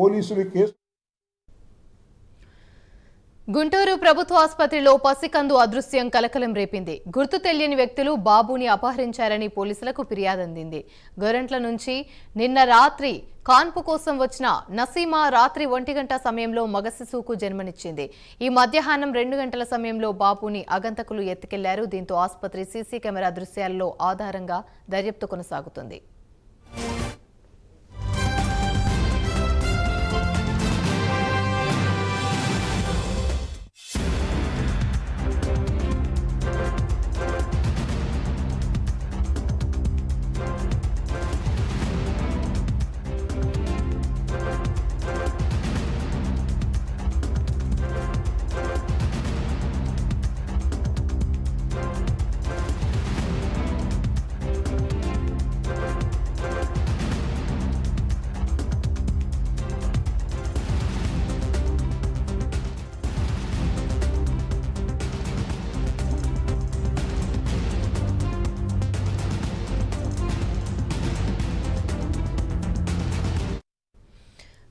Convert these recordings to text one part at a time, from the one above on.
పోలీసులు కేసు గుంటూరు ప్రభుత్వ ఆసుపత్రిలో పసికందు అదృశ్యం కలకలం రేపింది. గుర్తు తెలియని వ్యక్తులు బాబుని అపహరించారని పోలీసులకు ఫిర్యాదు అందింది. గొరెంట్ల నుంచి నిన్న రాత్రి కాన్పు కోసం వచ్చిన నసీమా రాత్రి ఒంటి గంట సమయంలో మగ శిశువుకు జన్మనిచ్చింది. ఈ మధ్యాహ్నం రెండు గంటల సమయంలో బాబుని అగంతకులు ఎత్తుకెళ్ళారు. దీంతో ఆసుపత్రి సీసీ కెమెరా దృశ్యాల్లో ఆధారంగా దర్యాప్తు కొనసాగుతుంది.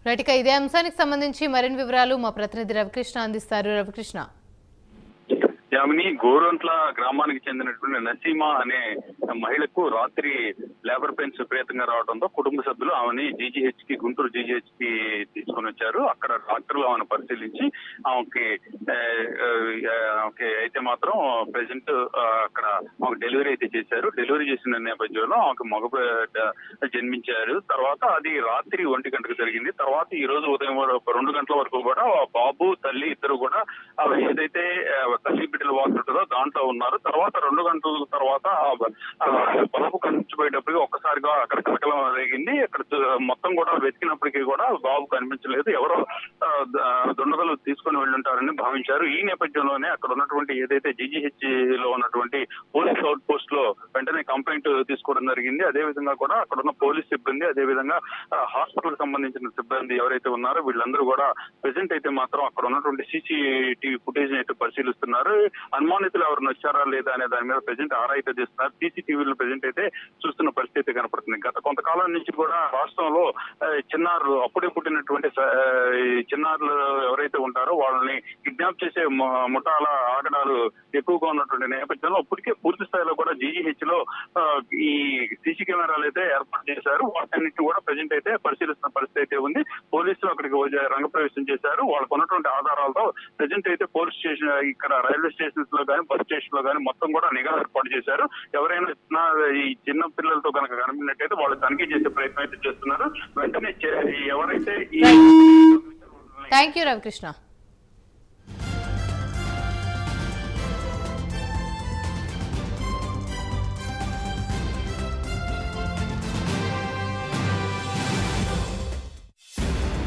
రైట్ ఇక ఇదే అంశానికి సంబంధించి మరిన్ని వివరాలు మా ప్రతినిధి రవికృష్ణ అందిస్తారు. రవికృష్ణ. యామిని గోరంట్ల గ్రామానికి చెందినటువంటి నసీమా అనే మహిళకు రాత్రి లేబర్ పెయిన్స్ విపరీతంగా రావడంతో కుటుంబ సభ్యులు ఆమెని జీజీహెచ్కి గుంటూరు జీజీహెచ్కి తీసుకొని వచ్చారు. అక్కడ డాక్టర్లు ఆమెను పరిశీలించి ఆమెకి ఆమెకి అయితే మాత్రం ప్రెసెంట్ అక్కడ ఆమె డెలివరీ అయితే చేశారు. డెలివరీ చేసిన నేపథ్యంలో ఆమెకు మగ జన్మించారు. తర్వాత అది రాత్రి ఒంటి గంటకు జరిగింది. తర్వాత ఈ రోజు ఉదయం రెండు గంటల వరకు కూడా బాబు తల్లి ఇద్దరు కూడా ఏదైతే తల్లి బిడ్డల వాటర్ ఉంటుందో దాంట్లో ఉన్నారు. తర్వాత రెండు గంటల తర్వాత ఆ బ- కనిపించిపోయేటప్పటికి ఒక్కసారిగా అక్కడ కలకలం రేగింది. అక్కడ మొత్తం కూడా వెతికినప్పటికీ కూడా బాబు కనిపించలేదు. ఎవరో దుండగలు తీసుకొని వెళ్ళుంటారని భావించారు. ఈ నేపథ్యంలోనే అక్కడ ఉన్నటువంటి ఏదైతే జీజీహెచ్లో ఉన్నటువంటి పోలీస్ అవుట్ పోస్ట్లో వెంటనే కంప్లైంట్ తీసుకోవడం జరిగింది. అదే విధంగా కూడా అక్కడ ఉన్న పోలీస్ సిబ్బంది అదే విధంగా హాస్పిటల్ సంబంధించిన సిబ్బంది ఎవరైతే ఉన్నారో వీళ్ళందరూ కూడా ప్రెసెంట్ అయితే మాత్రం అక్కడ ఉన్నటువంటి సీసీటీవీ ఫుటేజ్ అయితే పరిశీలిస్తున్నారు. అనుమానితులు ఎవరిని వచ్చారా లేదా అనే దాని మీద ప్రజెంట్ ఆరా అయితే తీస్తున్నారు సీసీటీవీలో ప్రెసెంట్ అయితే చూస్తున్న పరిస్థితి కనపడుతుంది. గత కొంతకాలం నుంచి కూడా రాష్ట్రంలో చిన్నారులు అప్పుడే పుట్టినటువంటి చిన్నారులు ఎవరైతే ఉంటారో వాళ్ళని కిడ్నాప్ చేసే ముఠాల ఆగడాలు ఎక్కువగా ఉన్నటువంటి నేపథ్యంలో ఇప్పటికే పూర్తి స్థాయిలో కూడా జీజీహెచ్లో ఈ సీసీ కెమెరాలు అయితే ఏర్పాటు చేశారు. వాటన్నిటిని కూడా ప్రజెంట్ అయితే పరిశీలిస్తున్న పరిస్థితి అయితే ఉంది. పోలీసులు అక్కడికి రంగప్రవేశం చేశారు. వాళ్ళకు ఉన్నటువంటి ఆధారాలతో ప్రజెంట్ అయితే పోలీస్ స్టేషన్ ఇక్కడ రైల్వే స్టేషన్స్లో కానీ బస్ స్టేషన్లో కానీ మొత్తం కూడా నిఘా ఏర్పాటు చేశారు. ఎవరైనా చిన్న ఈ చిన్న పిల్లలతో కనుక కనిపినట్టయితే వాళ్ళు తనిఖీ చేసే ప్రయత్నం అయితే చేస్తున్నారు. వెంటనే చే- ఎవరైతే ఈ థ్యాంక్ యూ రవికృష్ణ